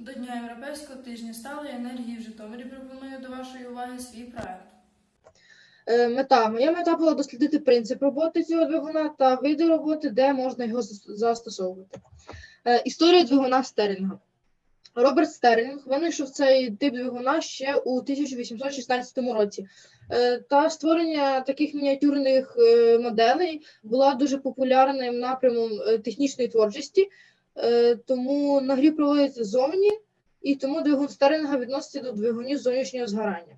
До Дня Європейського тижня сталої енергії в Житомирі пропоную до вашої уваги свій проект. Е, Мета. Моя мета була дослідити принцип роботи цього двигуна та види роботи, де можна його застосовувати. Е, Історія двигуна Стерлінга. Роберт Стерлінг винайшов цей тип двигуна ще у 1816 році. Е, Та створення таких мініатюрних моделей була дуже популярним напрямом технічної творчості, тому нагрів проводиться ззовні, і тому двигун Стерлінга відноситься до двигунів зовнішнього згорання.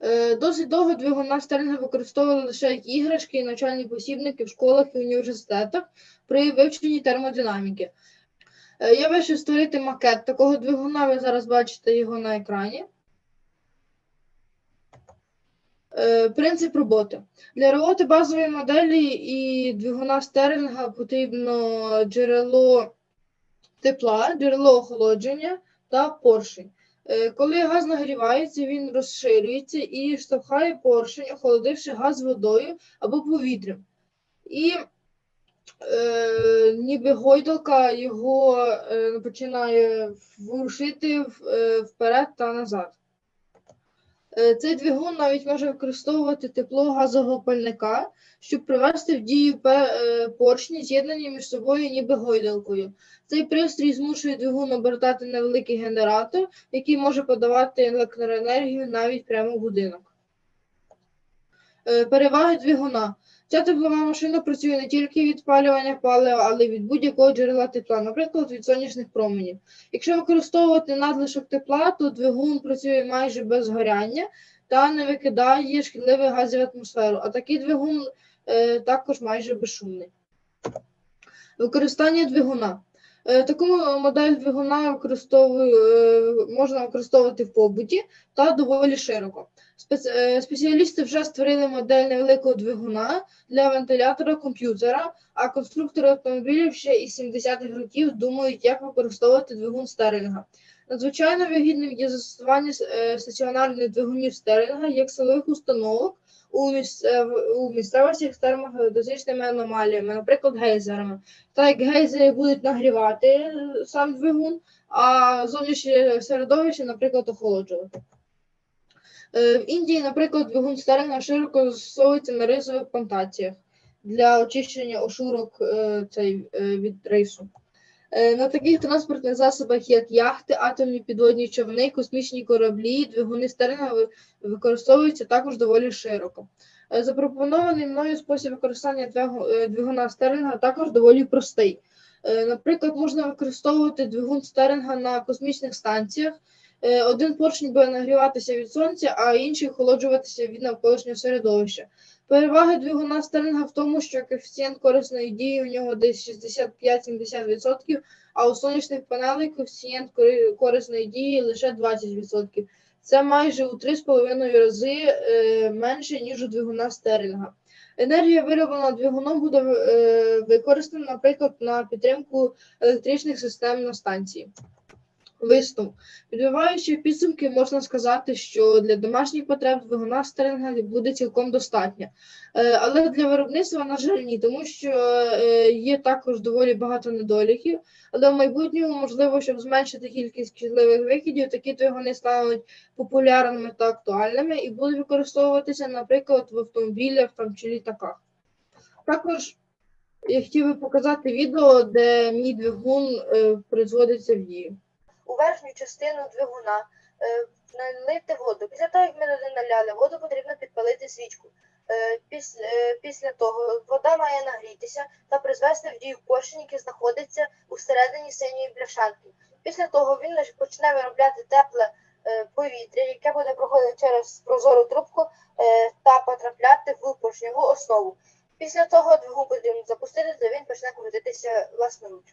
Е, Досить довго двигуна Стерлінга використовували лише як іграшки і навчальні посібники в школах і університетах при вивченні термодинаміки. Е, Я вирішив створити макет такого двигуна, ви зараз бачите його на екрані. Е, Принцип роботи. Для роботи базової моделі і двигуна Стерлінга потрібно джерело тепла, джерело охолодження та поршень. Е, Коли газ нагрівається, він розширюється і штовхає поршень, охолодивши газ водою або повітрям. І е, ніби гойдалка його е, починає ворушити е, вперед та назад. Е, Цей двигун навіть може використовувати тепло газового пальника, щоб привести в дію е, поршні, з'єднані між собою ніби гойдалкою. Цей пристрій змушує двигун обертати невеликий генератор, який може подавати електроенергію навіть прямо в будинок. Е, Переваги двигуна. Ця теплова машина працює не тільки від спалювання палива, але й від будь-якого джерела тепла, наприклад, від сонячних променів. Якщо використовувати надлишок тепла, то двигун працює майже без горяння та не викидає шкідливих газів в атмосферу, а такий двигун е, також майже безшумний. Використання двигуна. Е, Таку модель двигуна е, можна використовувати в побуті та доволі широко. Е, Спеціалісти вже створили модель невеликого двигуна для вентилятора комп'ютера, а конструктори автомобілів ще із 70-х років думають, як використовувати двигун Стерлінга. Надзвичайно вигідним є застосування е, стаціонарних двигунів Стерлінга як силових установок у, місцев... у місцевостях з термогеодезичними аномаліями, наприклад, гейзерами. Так як гейзери будуть нагрівати е, сам двигун, а зовнішнє середовище, наприклад, охолоджувати. Е, В Індії, наприклад, двигун Стерлінга широко застосовується на рисових плантаціях для очищення ошурок е, цей, е, від рису. На таких транспортних засобах, як яхти, атомні підводні човни, космічні кораблі, двигуни Стерлінга використовуються також доволі широко. Запропонований мною спосіб використання двигуна Стерлінга також доволі простий. Наприклад, можна використовувати двигун Стерлінга на космічних станціях. Е, Один поршень буде нагріватися від сонця, а інший охолоджуватися від навколишнього середовища. Переваги двигуна Стерлінга в тому, що коефіцієнт корисної дії у нього десь 65-70%, а у сонячних панелей коефіцієнт кори- корисної дії лише 20%. Це майже у 3,5 рази е, менше, ніж у двигуна Стерлінга. Енергія, вироблена двигуном, буде е, використана, наприклад, на підтримку електричних систем на станції. Висновок. Підбиваючи підсумки, можна сказати, що для домашніх потреб двигуна Стерлінга буде цілком достатньо. Е, Але для виробництва, на жаль, ні, тому що е, є також доволі багато недоліків. Але в майбутньому, можливо, щоб зменшити кількість шкідливих викидів, такі двигуни стануть популярними та актуальними і будуть використовуватися, наприклад, в автомобілях там, чи літаках. Також я хотів би показати відео, де мій двигун е, призводиться в дію. Верхню частину двигуна е, налити воду. Після того, як ми туди наляли воду, потрібно підпалити свічку. Е, е, після того вода має нагрітися та призвести в дію поршень, який знаходиться у середині синьої бляшанки. Після того він почне виробляти тепле повітря, яке буде проходити через прозору трубку та потрапляти в поршневу основу. Після того двигун потрібно запустити, то він почне крутитися власноруч.